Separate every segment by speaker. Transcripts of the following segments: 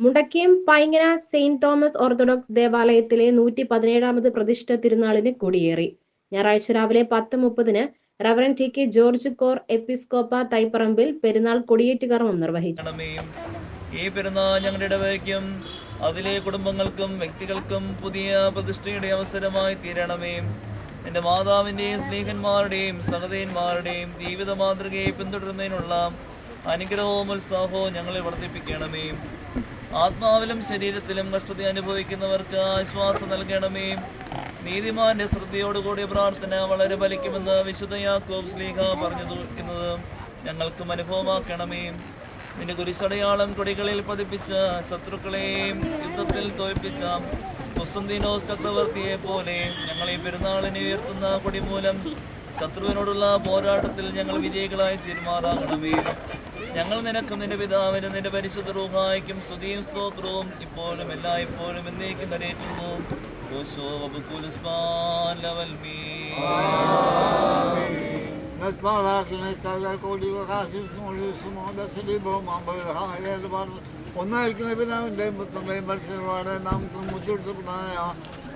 Speaker 1: Mundakkayam Paingana Saint Thomas Orthodox ദേവാലയത്തിലെ നൂറ്റി പതിനേഴാമത് പ്രതിഷ്ഠ തിരുനാളിന് കൊടിയേറി. ഞായറാഴ്ച രാവിലെ പത്ത് മുപ്പതിന് Reverend T K George Cor Episcopa Thaiparambil പെരുന്നാൾ കൊടിയേറ്റ് കർമ്മം നിർവഹിച്ചു
Speaker 2: ഈ പെരുന്നാൾ ഞങ്ങളുടെ അതിലെ കുടുംബങ്ങൾക്കും വ്യക്തികൾക്കും പുതിയ പ്രതിഷ്ഠയുടെ അവസരമായി തീരണമേ. എന്റെ മാതാവിന്റെയും സ്നേഹന്മാരുടെയും സഹതയന്മാരുടെയും ജീവിത മാതൃകയെ പിന്തുടരുന്നതിനുള്ള അനുഗ്രഹവും ഉത്സാഹവും ഞങ്ങളെ വർദ്ധിപ്പിക്കണമേ. ആത്മാവിലും ശരീരത്തിലും കഷ്ടത അനുഭവിക്കുന്നവർക്ക് ആശ്വാസം നൽകണമേ. നീതിമാന്റെ ശ്രദ്ധയോടുകൂടിയ പ്രാർത്ഥന വളരെ ഫലിക്കുമെന്ന് വിശുദ്ധ യാക്കോബ് സ്ലീഹ പറഞ്ഞു തോക്കുന്നത് ഞങ്ങൾക്കും അനുഭവമാക്കണമേ. നിന്റെ കുരിശടയാളം കൊടികളിൽ പതിപ്പിച്ച ശത്രുക്കളെയും യുദ്ധത്തിൽ തോൽപ്പിച്ച കുസ്തന്തീനോസ് ചക്രവർത്തിയെ പോലെ ഞങ്ങൾ ഈ പെരുന്നാളിനെ ഉയർത്തുന്ന കൊടി മൂലം ശത്രുവിനോടുള്ള പോരാട്ടത്തിൽ ഞങ്ങൾ വിജയികളായി തീരുമാറാകണമേ. ഞങ്ങൾ നിനക്കും നിന്റെ പിതാവിനും നിന്റെ പരിശുദ്ധ റൂഹായിക്കും സ്തുതിയും സ്തോത്രവും ഇപ്പോഴും
Speaker 3: എല്ലാ ഇപ്പോഴും എന്നേക്കും നിറയേറ്റുന്നു ഒന്നായിരിക്കുന്ന പിതാവിന്റെയും പുത്രന്റെയും പരിശുദ്ധ നാം മുച്ചെടുത്ത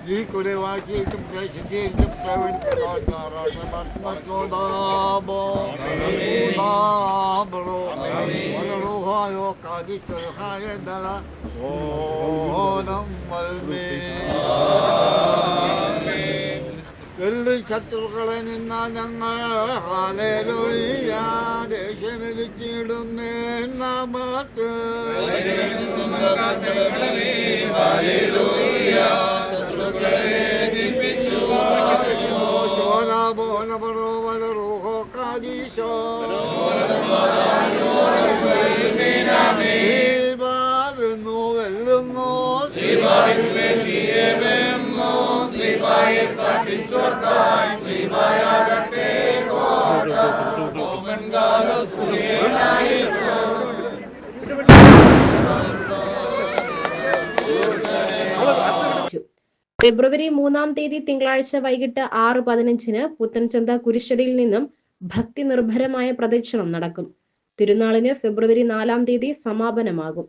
Speaker 3: ഈ കുടി വാഴ്ചയ്ക്കും ശുദ്ധീകരിക്കും ോ കാതിശ്വരഹായ ദള ഓനം വൽമേ വെള്ളി ശത്രുക്കളെ നിന്ന ഞങ്ങൾ ഹാലേലൂയ ദേഷ്യമെതിച്ചിടുന്നേ നാമത്ത് ونور الروح قد شاء نور القرآن نور البيت
Speaker 1: ഫെബ്രുവരി മൂന്നാം തീയതി തിങ്കളാഴ്ച വൈകിട്ട് ആറ് പതിനഞ്ചിന് പുത്തൻചന്ത കുരിശടിയിൽ നിന്നും ഭക്തി നിർഭരമായ പ്രദക്ഷിണം നടക്കും. തിരുനാളിന് ഫെബ്രുവരി നാലാം തീയതി സമാപനമാകും.